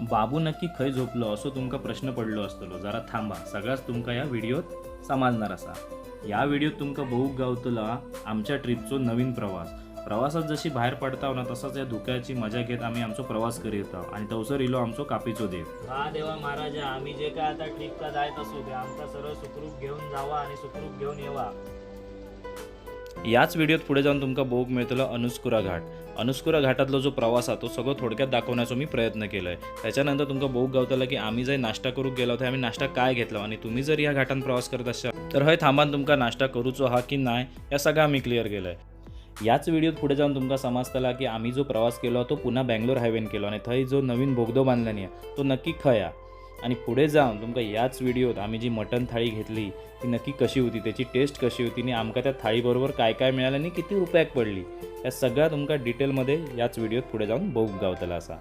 बाबू नक्की खंय झोपलो असो तुमका प्रश्न पडलो असतलो. जरा थांबा. सगळ्याच तुमका या व्हिडिओत समजणार असा. या व्हिडिओत तुमका बघूक गावतला आमच्या ट्रिपचो नवीन प्रवास. प्रवासात जशी बाहेर पडता ना तसाच या धुक्याची मजा घेत आम्ही आमचो प्रवास करीत आहोत आणि तवसर इलो आमचो कापीचो देव. हा देवा महाराजा आम्ही जे काय आता ट्रिपचा जायत असू ते आमचा सर्व सुखरूप घेऊन जावा आणि सुखरूप घेऊन येवा. याच व्हिडिओत पुढे जाऊन तुमका बघूक मिळतलो अनुस्कुरा घाट अनुस्कुरा घाटातलो जो प्रवास आहे तो सगळं थोडक्यात दाखवण्याचा मी प्रयत्न केलाय. त्याच्यानंतर तुमका बघूक गावताला की आम्ही जर नाश्ता करूक गेलो तर आम्ही नाश्ता काय घेतला आणि तुम्ही जर या घाटात प्रवास करत असाल तर हय थांबान तुमका नाश्ता करूचो हा की नाही या सगळं आम्ही क्लिअर केलंय. याच व्हिडिओत पुढे जाऊन तुमका समजतला की आम्ही जो प्रवास केलो तो पुन्हा बँगलोर हायवेन केलो आणि थंय जो नवीन बोगदो बांधला नाही तो नक्की खया. आणि पुढे जाऊन तुमका याच व्हिडिओत आम्ही जी मटन थाळी घेतली ती नक्की कशी होती त्याची टेस्ट कशी होती आणि आमका त्या थाळीबरोबर काय काय मिळालं आणि किती रुपयाक पडली या सगळ्या तुमका डिटेलमध्ये याच व्हिडिओत पुढे जाऊन बघूक गावतला असा.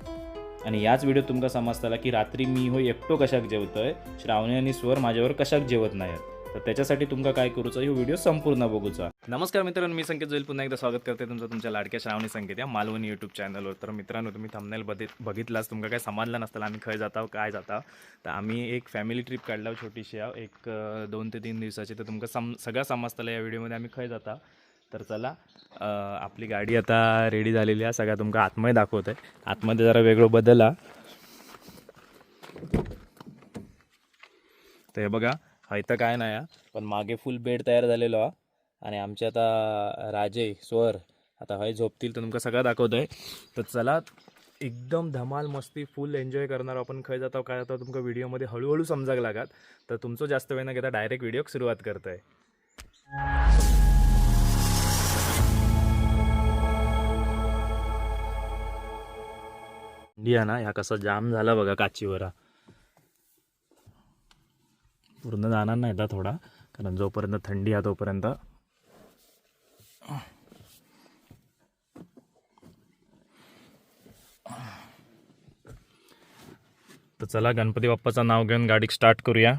आणि याच व्हिडिओत तुमका समजतला की रात्री मी हो एकटो कशाक जेवतोय श्रावणी आणि स्वर माझ्यावर कशाक जेवत नाहीत. तर त्याच्यासाठी तुमका काय करूचा? ही व्हिडिओ संपूर्ण बघूचा. नमस्कार मित्रांनो मी संकेत जोईल. पुन्हा एकदा स्वागत करते तुमचं तुमच्या लाडक्या श्रावणी संकेत या मालवणी यूट्यूब चॅनलवर तर मित्रांनो तुम्ही थंबनेल बघित बघितलाच तुमका काय समजलं नसतं आम्ही खय जाता काय जाता तर आम्ही एक फॅमिली ट्रिप काढला छोटीशी एक दोन ते तीन दिवसाची. तर तुमका सम सगळं समजतलं या व्हिडिओमध्ये आम्ही खय जाता तर चला आपली गाडी आता रेडी झालेली आहे. सगळ्या तुमका आतमध्ये दाखवत आहे आतमध्ये जरा वेगळं बदल. तर हे बघा हा इथं काय नाही हा. पण मागे फुल बेड तयार झालेलो हा. आणि आमचे आता राजे स्वर आता हय झोपतील तर तुमका सगळं दाखवत आहे तर चला एकदम धमाल मस्ती फुल एन्जॉय करणार आपण. खय जातो काय जातो तुमका व्हिडिओमध्ये हळूहळू समजाक लागात. तर तुमचं जास्त वेळ न घेता डायरेक्ट व्हिडिओ सुरुवात करतोय. इंडिया ना ह्या कसा जाम झाला बघा काचीवरा. पूर्ण जाणार नाही आता थोडा कारण जोपर्यंत थंडी आहे तोपर्यंत. तर चला गणपती बाप्पाचं नाव घेऊन गाडी स्टार्ट करूया.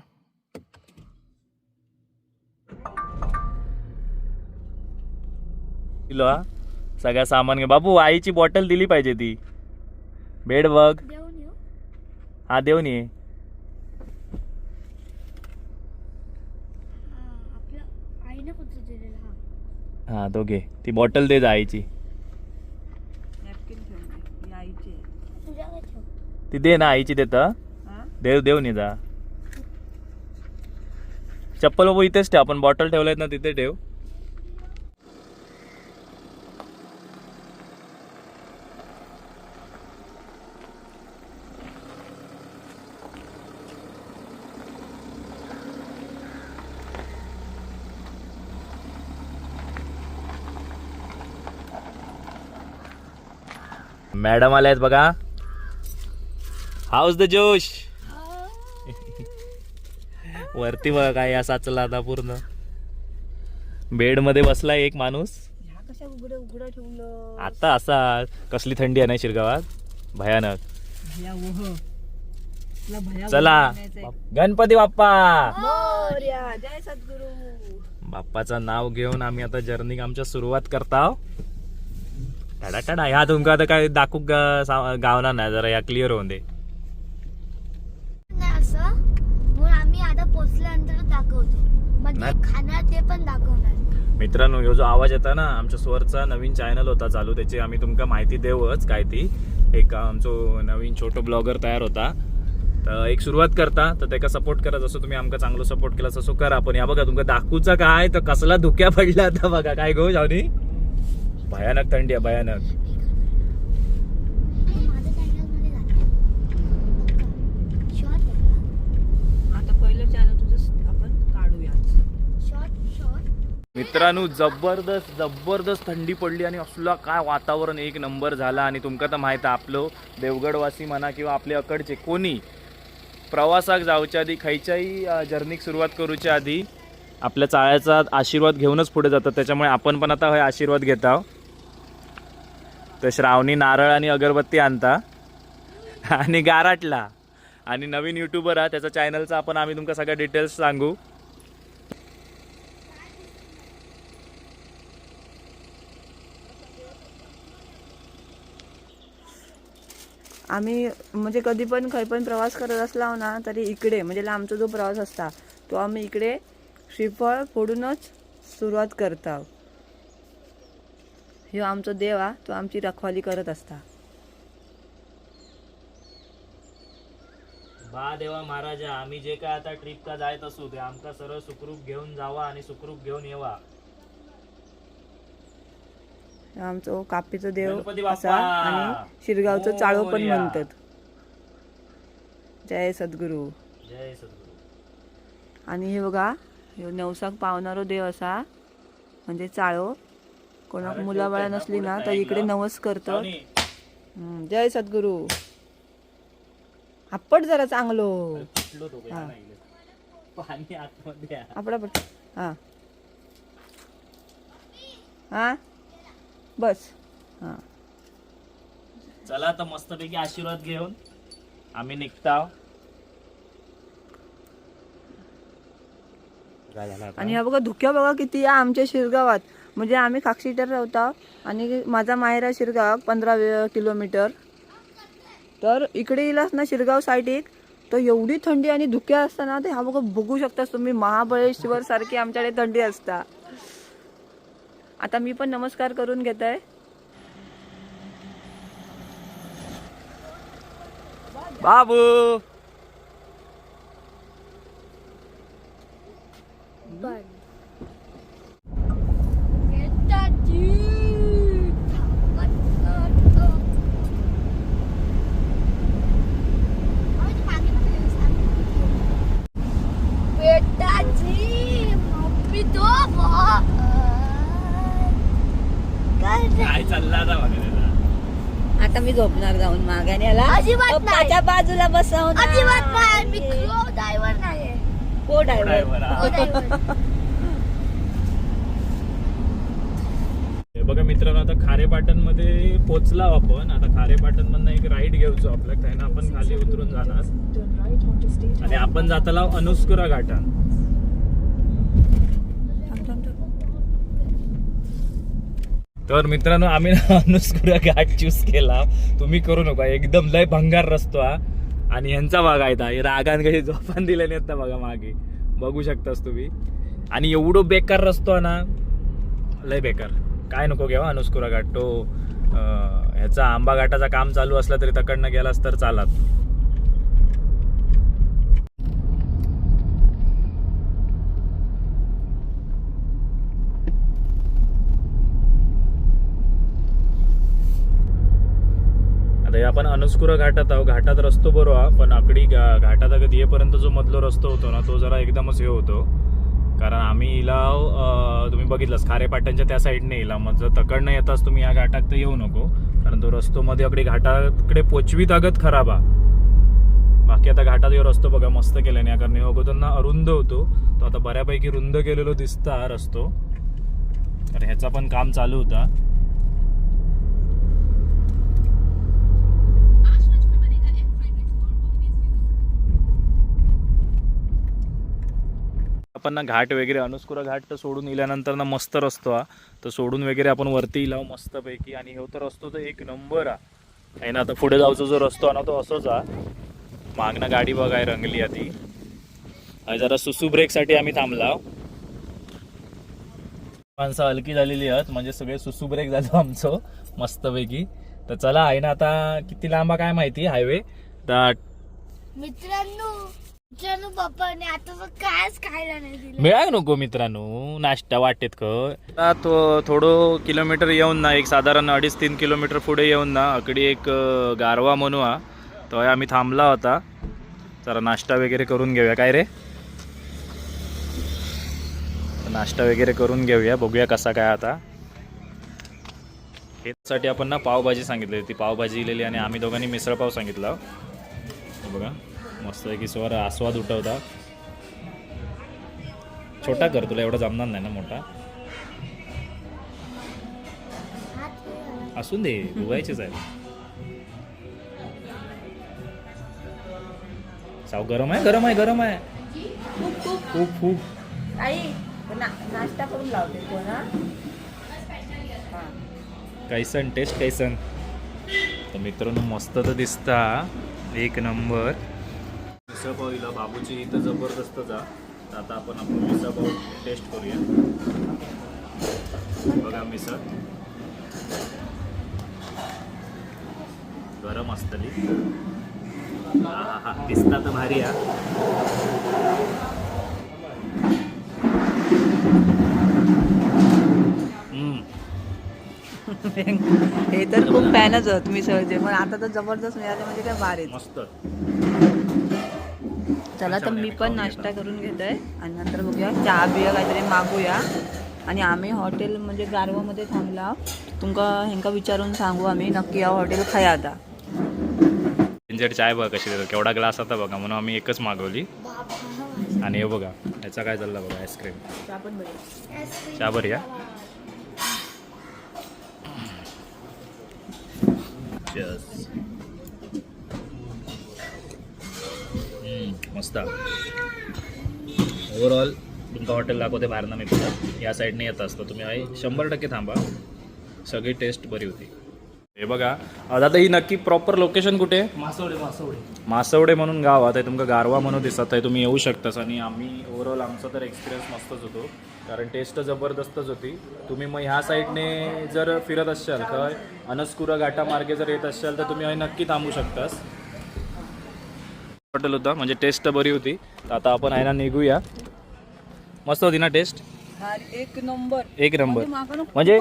हा. सगळ्या सामान घे. बाबू आईची बॉटल दिली पाहिजे ती. बेड बघ. येऊ हा देऊन ये हा आपल्या आईने कुठं दिलेला हा हा तो घे ती बॉटल दे जा आईची नॅपकिन ठेवून दे. आईची आहे. तुझ्याकडे ठेव ती दे ना आईची देत हा? देव देऊन ये जा चप्पल बाबू इथेच ठेव आपण बॉटल ठेवल्यात ना तिथे ठेव मॅडम आल्या आहेत बघा. हाऊस द जोश? वरती बघा काय या साचला आता पूर्ण. बेडमध्ये बसलाय एक माणूस. आता असा कसली थंडी आहे ना शिरगावात? भयानक. चला. गणपती बाप्पा! बाप्पाचं नाव घेऊन आम्ही आता जर्नी आमच्या सुरुवात करता टाडा टाडा ह्या तुमका आता काय दाखवू गावणार नाही जरा या क्लिअर होऊन दे. नाही असं. म्हणून आम्ही आता पोचल्यानंतर दाखवतो. मग नाही. ते खाणार ते पण दाखवणार. मित्रांनो ह्यो जो आवाज येता ना आमच्या स्वरचा नवीन चॅनल होता चालू त्याची आम्ही तुमका माहिती देऊच काय ती. एक आमचो नवीन छोटो ब्लॉगर तयार होता. तर एक सुरुवात करता तर त्याका सपोर्ट करा. जसं तुम्ही आमका चांगलं सपोर्ट केला तसं करा. पण या बघा तुमका दाखवूचा काय? तर कसला धुक्या पडला आता बघा. काय गो जावनी भयानक थंडी आहे भयानक. मित्रांनो जबरदस्त जबरदस्त थंडी पडली आणि असला काय वातावरण एक नंबर झाला आणि तुमका तर माहीत आहे आपलं देवगडवासी म्हणा किंवा आपले अकडचे कोणी प्रवासाक जावच्या आधी खयच्याही जर्नीक सुरुवात करूच्या आधी आपल्या चाळ्याचा आशीर्वाद घेऊनच पुढे जातात. त्याच्यामुळे आपण पण आता हे आशीर्वाद घेत आहोत. तर श्रावणी नारळ आणि अगरबत्ती आणता. आणि गाराटला. आणि नवीन युट्यूबर आहे त्याचा चॅनलचा आपण आम्ही तुमका सगळ्या डिटेल्स सांगू. आम्ही म्हणजे कधी पण खंय पण प्रवास करत असला ना तरी इकडे म्हणजे लांबचा जो प्रवास असता तो आम्ही इकडे श्रीफळ फोडूनच सुरुवात करता ह्यो आमचो देव हा तो आमची रखवाली करत असता. बा देवा महाराजा आम्ही जे काय आता ट्रिपका जायत असू ते आमका सरळ सुखरूप घेऊन जावा आणि सुखरूप घेऊन येवा. आमचो कापीचो देव! असा आणि शिरगावचं चाळो पण. म्हणतात. जय सद्गुरू. जय सद्गुरू. आणि हे बघा ह्यो नवसाक पावणारो देव असा. म्हणजे चाळो. कोणाक मुलाबाळा नसली ना तर इकडे? नवस करतो. जय सद्गुरू. आपट जरा चांगलो. हा. या नाही इले. पाणी आतमध्ये आहे. आपला पट. हा. हा? बस. हा. चला आता मस्तपैकी आशीर्वाद घेऊन आम्ही निघताव काय झालं आता? आणि ह्या बघा धुक्या बघा किती आहे आमच्या शिरगावात. म्हणजे आम्ही काक्षीटर राहता आणि माझा माहेर आहे शिरगाव पंधरा किलोमीटर. तर इकडे येईलास ना शिरगाव साईडीक तर एवढी थंडी आणि धुक्या असताना ते हा बघा बघू शकतास तुम्ही महाबळेश्वर सारखी आमच्याकडे थंडी असता. आता मी पण नमस्कार करून घेत आहे बाबू पण बेटाची थांबत नव्हतं. बेटाची मम्मी तो बघ. काय चाललं आता. आता मी झोपणार जाऊन मागाने अजिबात नाही. पप्पाच्या बाजूला बसवणार अजिबात नाही मी नाही को ड्रायव्हर बघा मित्रांनो आता खारेपाटणमध्ये पोचला आपण. आता खारेपाटण मधनं एक राईड घेऊचो आपल्या त्यानं आपण खाली उतरून जाणार. आणि आपण जाताला अनुस्कुरा घाटान तर मित्रांनो आम्ही ना अनुस्कुरा घाट चूज केला. तुम्ही करू नका. एकदम लय भंगार रस्तो हा. आणि ह्यांचा भाग आहे हे रागान कशी झोपान दिल्या नाहीत ना बघा मागे. बघू शकतास तुम्ही. आणि एवढं बेकार रस्तो ना लय बेकार. काय नको घ्यावा अनुस्कुरा घाट. तो ह्याचा आंबा घाटाचा काम चालू असला तरी तकडनं गेलास तर चालात. आपण अनुस्कुरा घाटात आहो घाटात रस्तो बरो हा पण आकडी घा- घाटात अगदी येपर्यंत जो मधलो रस्तो होतो ना तो जरा एकदमच हे होतो. कारण आम्ही इला तुम्ही बघितलंस खारेपाट्यांच्या त्या साईडने इला मग जर तकडनं येताच तुम्ही या घाटात तर येऊ नको. कारण तो रस्तो मध्ये अकडे घाटाकडे पोचवीत अगत खराब हा. बाकी आता घाटात यो रस्तो बघा मस्त केल्याने. या कारण अगोदरना अरुंद होतो. तो आता बऱ्यापैकी रुंद केलेलो दिसता हा रस्तो. तर ह्याचा पण काम चालू होता. आपण ना घाट वगैरे अनुस्कुरा घाट तर सोडून इल्यानंतर ना मस्त रस्तो हा. तर सोडून वगैरे आपण वरती इलाव मस्तपैकी आणि ह्यो तर रस्तो तर एक नंबर हा. आहे ना आता पुढे जाऊचा जो रस्तो आहे ना तो असोच हा. मागणं गाडी बघाय रंगली आधी आणि जरा सुसू ब्रेकसाठी आम्ही थांबला. माणसं हलकी झालेली आहेत म्हणजे सगळे सुसू ब्रेक झालो आमचं मस्तपैकी. तर चला आहे ना आता किती लांबा काय माहिती हायवे? तर मित्रांनो मित्रांनो पप्पाने आता कायच खायला नाही दिलं. मिळाय नको मित्रांनो? नाश्ता वाटेत क तो थोडं किलोमीटर येऊन ना एक साधारण अडीच तीन किलोमीटर पुढे येऊन ना अकडी एक गारवा म्हणू हा तो आम्ही थांबला होता. जरा नाश्ता वगैरे करून घेऊया. काय रे? नाश्ता वगैरे करून घेऊया. बघूया कसा काय आता. साठी आपण ना पावभाजी सांगितली ती पावभाजी दिलेली आणि आम्ही दोघांनी मिसळ पाव सांगितला. बघा. मस्त की स्वर आस्वाद उठवता. छोटा कर तुला एवढा जमणार नाही ना मोठा. असून दे उगायचेच आहे. साव गरम आहे गरम आहे गरम आहे. खूप खूप. आई नाश्ता करून लावते. कैसन टेस्ट कैसन. तर मित्रांनो मस्त तर दिसता. एक नंबर. मिसळपाव बाबूची इथं जबरदस्त जा. तर आता आपण आपण मिसळपाव टेस्ट करूया. बघा मिसळ. गरम असतली. हा हा हा. दिसता तर भारी हा. हम्म. हे तर खूप फॅनच आहोत मिसळचे पण आता तर जबरदस्त मिळाले म्हणजे काय भारीच मस्त. चला तर मी पण नाश्ता करून घेतोय. आणि नंतर बघूया चहा बिया काहीतरी मागूया. आणि आम्ही हॉटेल म्हणजे गारवामध्ये थांबला. तुमका हेंका विचारून सांगू आम्ही नक्की या हॉटेल खाया आता. त्यांच्याकडे चाय बघा कशी देतात केवढा ग्लास आता बघा म्हणून आम्ही एकच मागवली. आणि हे बघा याचा काय चालला बघा आईस्क्रीम चहा बरी. या Cheers. मस्त. ओव्हरऑल तुमका हॉटेल दाखवते बाहेर ना मी पुढं या साईडने येत असतो तुम्ही. आहे शंभर टक्के थांबा. सगळी टेस्ट बरी होती. हे बघा. दादा ही नक्की प्रॉपर लोकेशन कुठे? मासवडे मासवडे. मासवडे म्हणून गाव. आहे तुमका गारवा म्हणून दिसत आहे. तुम्ही येऊ शकतास आणि आम्ही ओव्हरऑल आमचा तर एक्सपिरियन्स मस्तच होतो. कारण टेस्ट जबरदस्तच होती. तुम्ही मग ह्या साईडने जर फिरत असाल खय अनसकुरा घाटा मार्गे जर येत असाल तर तुम्ही नक्की थांबू शकतास. हॉटेल होता म्हणजे टेस्ट बरी होती. तर आता आपण आहे ना निघूया. मस्त होती ना टेस्ट? एक नंबर. एक नंबर. म्हणजे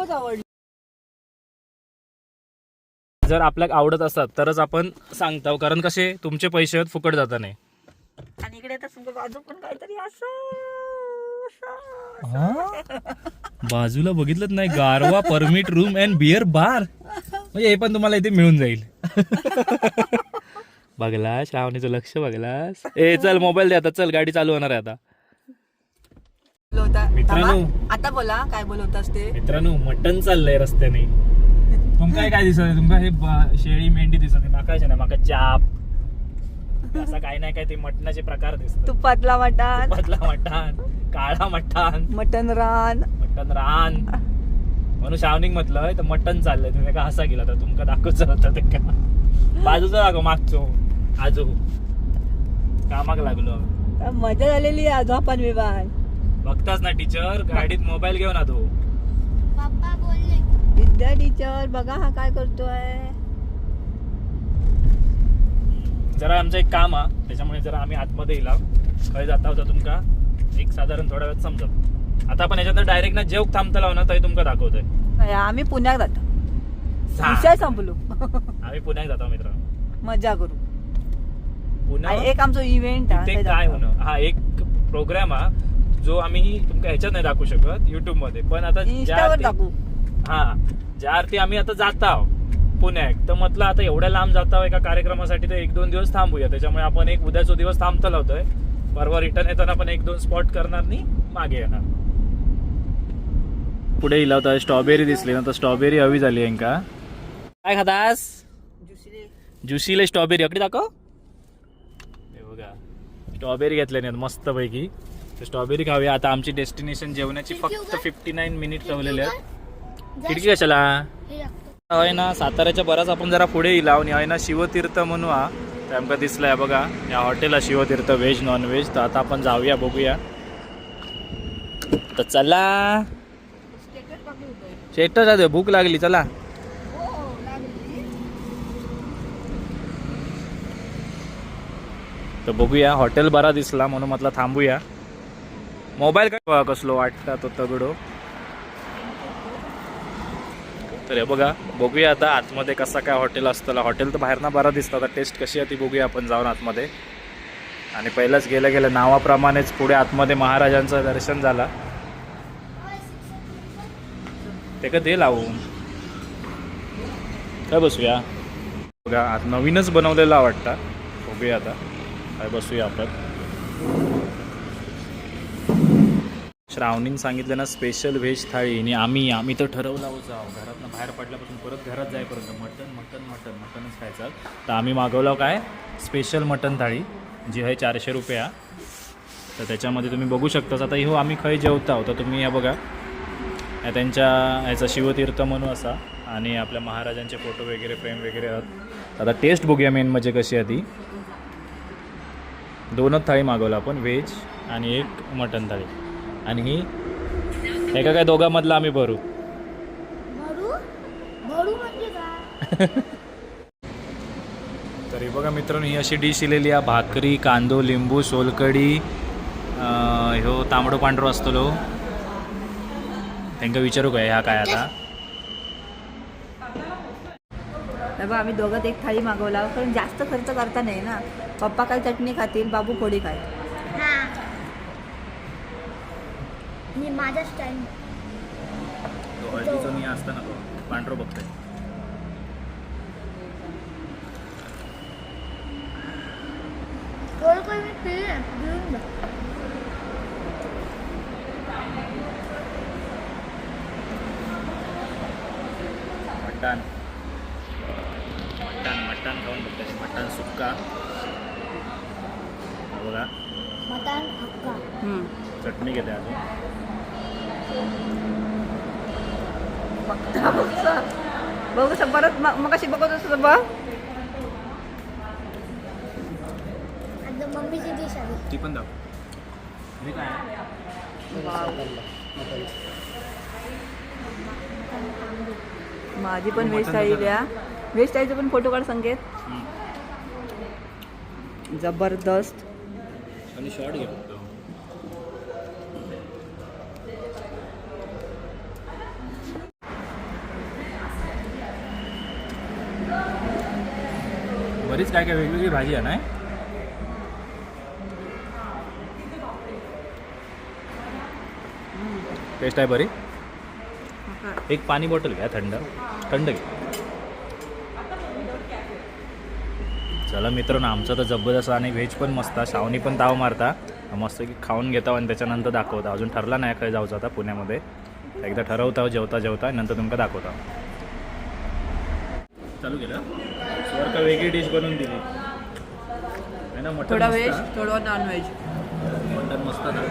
जर आपल्याला आवडत असतात तरच आपण सांगतो कारण कसे तुमचे पैसे आहेत फुकट जाता नाही आणि इकडे तर तुमच्या बाजू पण काहीतरी असं असं. बाजूला बघितलंच नाही. Garwa permit room and beer bar म्हणजे हे पण तुम्हाला इथे मिळून जाईल. बघला श्रावणीचं लक्ष बघलास. ए चल मोबाईल दे आता. चल गाडी चालू होणार आहे आता. बोलवता मित्रांनो. आता बोला काय बोलवतास ते? मित्रांनो मटन चाललंय रस्त्याने. तुमका काय दिसत तुमका हे ब- शेळी मेंढी दिसत माका नाही? माका चाप. असं काही नाही काय ते मटणाचे प्रकार दिसतात. तुपातला मटण. पतला मटण. काळा मटण. मटण रान. मटन रान. म्हणून शावनिंग म्हटलं तर मटन चाललंय तुम्ही का हसा गेला तर तुमका दाखवचं होतं ते का? बाजूचा दाखव मागचो. आजो. कामाक लागलो. काय मजा झालेली आहे झोपान विवान बघताच ना टीचर? गाडीत मोबाईल घेऊन आतो पप्पा बोलले. विद्या टीचर बघा हा काय करतोय. जरा आमचं एक काम हा त्याच्यामुळे जरा आम्ही आतमध्ये येला खय जाता होता तुमका. एक साधारण थोड्या वेळात समजत आता आपण याच्यात डायरेक्ट ना जेव थांबता ना तरी तुमका दाखवतोय. आम्ही पुण्यात जातो. विषय संपलो. आम्ही पुण्यात जातो मित्रांनो मजा करू. पुन्हा एक आमचं इव्हेंट ते काय होणं? हा एक प्रोग्राम हा जो आम्ही तुमका ह्याच्यात नाही दाखवू शकत युट्यूबमध्ये. पण आता टाकू हा ज्या अर्थी आम्ही आता जात आहोत पुण्यात तर म्हटलं आता एवढ्या लांब जात आहोत एका कार्यक्रमासाठी तर एक दोन दिवस थांबूया. त्याच्यामुळे आपण एक उद्याचा दिवस थांबता लावतोय. परवा रिटर्न येताना आपण एक दोन स्पॉट करणार नाही मागे येणार. पुढे इला होता स्ट्रॉबेरी दिसली ना तर स्ट्रॉबेरी हवी झाली यांका. काय खातास? ज्युसीले स्ट्रॉबेरी अकडे दाखव. हे बघा स्ट्रॉबेरी घेतल्याने मस्त पैकी तर स्ट्रॉबेरी खाऊया. आता आमची डेस्टिनेशन जेवणाची फक्त फिफ्टी नाईन मिनिट ठेवलेले आहेत. खिडकी कशाला. होय ना साताऱ्याच्या बराच आपण जरा पुढे येला आणि होय ना शिवतीर्थ म्हणू हा. ते आमका दिसलाय बघा या हॉटेलला शिवतीर्थ व्हेज नॉन व्हेज तर आता आपण जाऊया बघूया. तर चला. शेटर जाऊ भूक लागली चला. तर बघूया हॉटेल बरा दिसला म्हणून म्हटलं थांबूया. मोबाईल काय बघा कसलो वाटता तो तगडो. तर हे बघा बघूया आता आतमध्ये कसा काय हॉटेल असतं हॉटेल तर बाहेरनं बरा दिसतं आता टेस्ट कशी आहे ती बघूया आपण जाऊन आतमध्ये. आणि पहिलंच गेलं गेलं नावाप्रमाणेच पुढे आतमध्ये महाराजांचं दर्शन झालं. ते का दे लावून. काय बसूया? बघा आता नवीनच बनवलेला वाटतं. बघूया आता. काय बसूया आपण. श्रावणीने सांगितलं ना स्पेशल व्हेज थाळी. आणि आम्ही आम्ही तर ठरवलं आहोत जाऊ. घरातनं बाहेर पडल्यापासून परत घरात जायपर्यंत मटन मटन मटन मटनच खायचं. तर आम्ही मागवलं हो काय? स्पेशल मटन थाळी जी आहे चारशे रुपये. तर त्याच्यामध्ये तुम्ही बघू शकताच आता हो आम्ही खय जेवता तर तुम्ही या बघा. त्यांच्या ह्याचा शिवतीर्थ म्हणून असा. आणि आपल्या महाराजांचे फोटो वगैरे फ्रेम वगैरे आहेत. आता टेस्ट बघूया मेन म्हणजे कशी आहे ती. दोनच थाळी मागवलं आपण व्हेज आणि एक मटन थाळी. आणि ही एका काय दोघांमधला आम्ही भरू. म्हणजे तरी बघा मित्रांनो ही अशी डिश इलेली आहे. भाकरी कांदो लिंबू सोलकडी ह्यो तांबडो पांढरो असतलो त्यांना विचारू काय ह्या काय आता? हे बघ आम्ही दोघं एक थाळी मागवला पण जास्त खर्च करता नाही ना. पप्पा काय चटणी खातील बाबू फोडी खाय हा. मी माझा स्टाईल तो हळदीचा मी असताना तो पांढरो बघतोय. थोडं काही मी घेऊन जा मटण मटण मटण खाऊन बघतोय मटण सुक्का बघा मटण हक्का चटणी घेते अजून बघता बघता बघ कसं परत मग कशी बघत असतो बघ आता मम्मीची डिश आली ती पण दाखव हे काय आहे? माझी पण वेस्ट थाळी द्या. वेस्ट थाळीचे पण फोटो काढ संकेत. जबरदस्त. आणि शॉर्ट बरीच काय काय वेगवेगळी भाजी आहे ना? टेस्ट आहे बरी? एक पाणी बॉटल घ्या थंड. थंड घ्या. चला मित्रांनो आमचं तर जबरदस्त आणि व्हेज पण मस्त. आहे. सावनी पण ताव मारता. मस्त की खाऊन घेता आणि त्याच्यानंतर दाखवता. अजून ठरला नाही खंय जाऊचं आता पुण्यामध्ये. एकदा ठरवता जेवता जेवता नंतर तुमका दाखवता चालू केलं? स्वर का वेगळी डिश बनवून दिली. आहे ना मटन थोडा व्हेज. थोडं नॉन व्हेज मटन मस्त ना.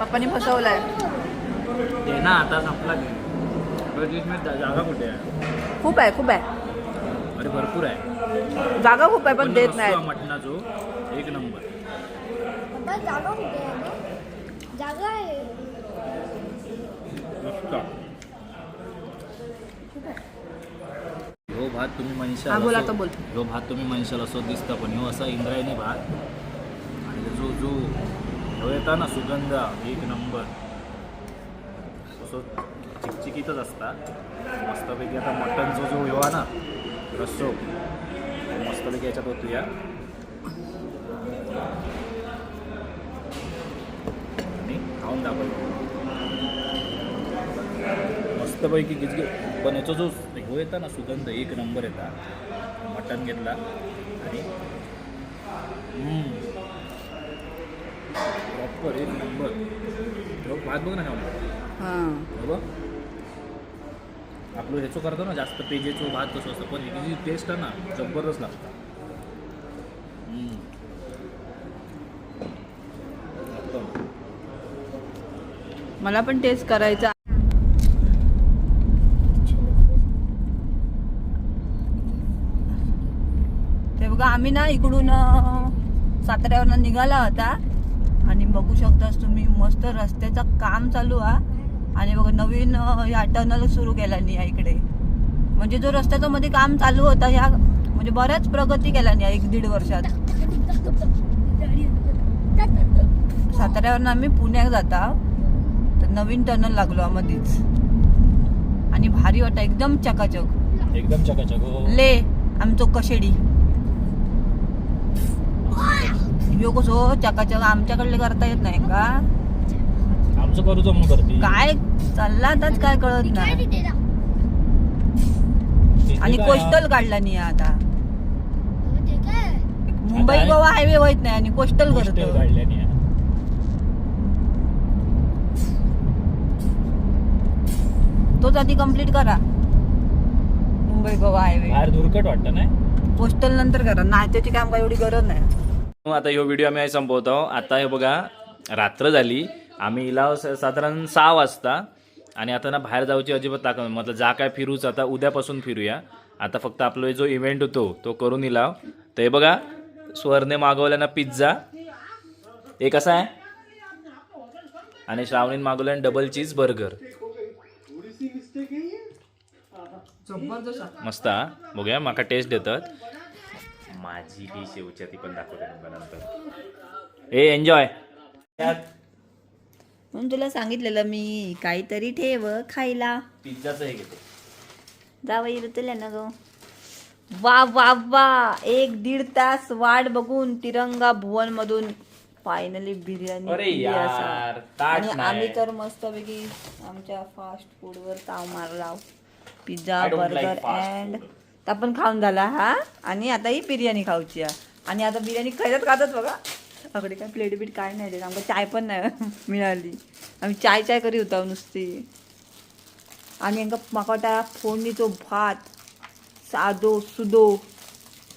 पप्पानी फसवलाय. ते ना आता संपला की. जागा कुठे आहे? खूप आहे खूप आहे. अरे भरपूर आहे. जागा खूप आहे पण देत नाही मटणाचो एक नंबर. जागा कुठे आहे? जागा आहे. भात तुम्ही मनशाल हा, बोल आता बोल. ह्यो भात तुम्ही मनशाल असो दिसता पण ह्यो असा इंद्रायणी भात. आणि जो जो येता ना सुगंध एक नंबर. असं चिकचिकीतच असता मस्तपैकी आता मटनचा जो ह्यो ना रस्सो मस्तपैकी याच्यात होतो या आणि खाऊन दाखवतो. मस्तपैकी गिजगे पण याचा जो हो येता ना सुगंध एक नंबर येता मटन घेतला. आणि प्रॉपर एक नंबर भात बघ ना हां. आपलं ह्याचं करतो ना जास्त पेजेचो भात कसं असतं पण ह्याची जी टेस्ट आहे ना जबरदस्त लागतं. मला पण टेस्ट करायचा ते बघा आम्ही ना इकडून साताऱ्यावरनं निघाला होता. आणि बघू शकतास तुम्ही मस्त रस्त्याचं काम चालू आहे आणि बघा नवीन अं, या टनल सुरू केला नाही इकडे. म्हणजे जो रस्त्याचं मध्ये काम चालू होता ह्या म्हणजे बऱ्याच प्रगती केला नाही एक दीड वर्षात. साताऱ्यावरनं आम्ही पुण्यात जाता तर नवीन टनल लागलो आमध्येच आणि भारी वाटा एकदम चकाचक. एकदम चकाचक हो. ले आमचो कशेडी. ह्यो कसो चकाचक आमच्याकडले करता येत नाही का? आमचं करू जमू करते. काय चालला आताच काय कळत नाही. आणि? कोस्टल काढला नाही आता. ते मुंबई गोवा हायवे होत नाही आणि कोस्टल करतो. तोच आधी कंप्लीट करा. मुंबई गोवा हायवे. धुरकट वाटतं नाही? कोस्टल नंतर करा. नात्याची काम काय एवढी गरज नाही. मग आता ह्यो व्हिडिओ आम्ही संपवतो. आता हे बघा रात्र झाली. आम्ही इला स- साधारण सहा वाजता आणि आता ना बाहेर जाऊची अजिबात ताकद म्हटलं जा काय फिरूच आता उद्यापासून फिरूया. आता फक्त आपला जो इव्हेंट होतो तो करून इलाव तर हे बघा स्वर्णे मागवला ना पिझ्झा हे कसा आहे? आणि श्रावणीन मागवलं डबल चीज बर्गर मस्त हा. बघूया माका टेस्ट देतात. माझी बी शेवच्या ती पण दाखवते नंतर. ए एन्जॉय म्हणून तुला सांगितलेलं मी काहीतरी ठेव खायला. पिझ्झाचं हे घेते. जावई ऋतुल्या ना गो. वा वा वा. एक दीड तास वाट बघून तिरंगा भुवन मधून फायनली बिर्याणी अरे असा. यार ताट आणि नाही. आम्ही तर मस्तपैकी आमच्या फास्ट फूडवर ताव मारला. Pizza I don't like burger fast and आपण खाऊन झाला हा. आणि आता ही बिर्याणी खाऊची हा. आणि आता बिर्याणी खायच्यात खातात बघा. अकडे काय प्लेट बीट काय नाही देत. आमका चाय पण नाही मिळाली. आम्ही चाय चाय करी होता नुसती. आणि हांका म्हाका वाटता फोडणीचो भात सादो सुदो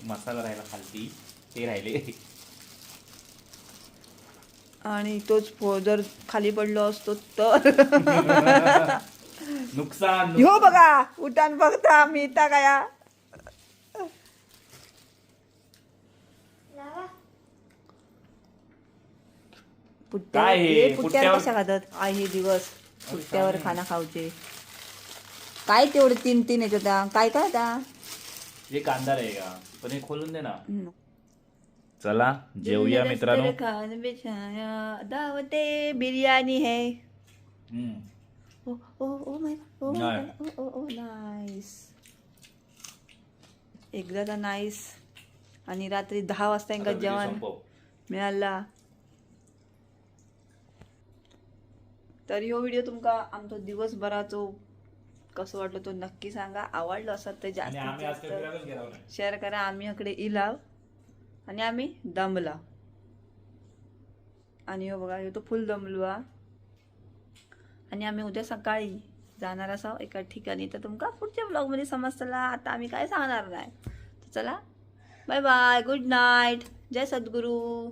मसाला राहिला खालती. ते राहिले. आणि तोच जर खाली पडलो असतो तर. नुकसान ह्यो बघा उठान बघता मी इथं काय पुट्ट्यावर काय हे? हे पुट्ट्यावर कशा खातात? आई हे दिवस. पुट्ट्यावर खाना खाऊचे. काय तेवढे तीन तीन येत होता काय काय आता? हे कांदा आहे का? पण हे खोलून दे ना. चला जेवूया मित्रांनो. खान बिछाया दावते बिर्याणी है. हम्म. ओ ओ ओ माय ओ नाही. Oh oh nice. एकदा नाईस. आणि रात्री दहा वाजता आता इंका जेवण संपव. मिळाला. तर ह्यो व्हिडिओ तुमका आमचो दिवसभराचो कसं वाटलं तो नक्की सांगा. आवडलो असत तर आज जास्त. शेअर करा. आम्ही इकडे इलाव आणि आम्ही दमला. आणि हो बघा ह्यो तो फुल दमलो हा आणि आम्ही उद्या सकाळी जाणार असाव एका ठिकाणी. तर तुमका पुढच्या ब्लॉगमध्ये समजतला. आता आम्ही काय सांगणार नाही. तर चला बाय बाय गुड नाईट जय सद्गुरू.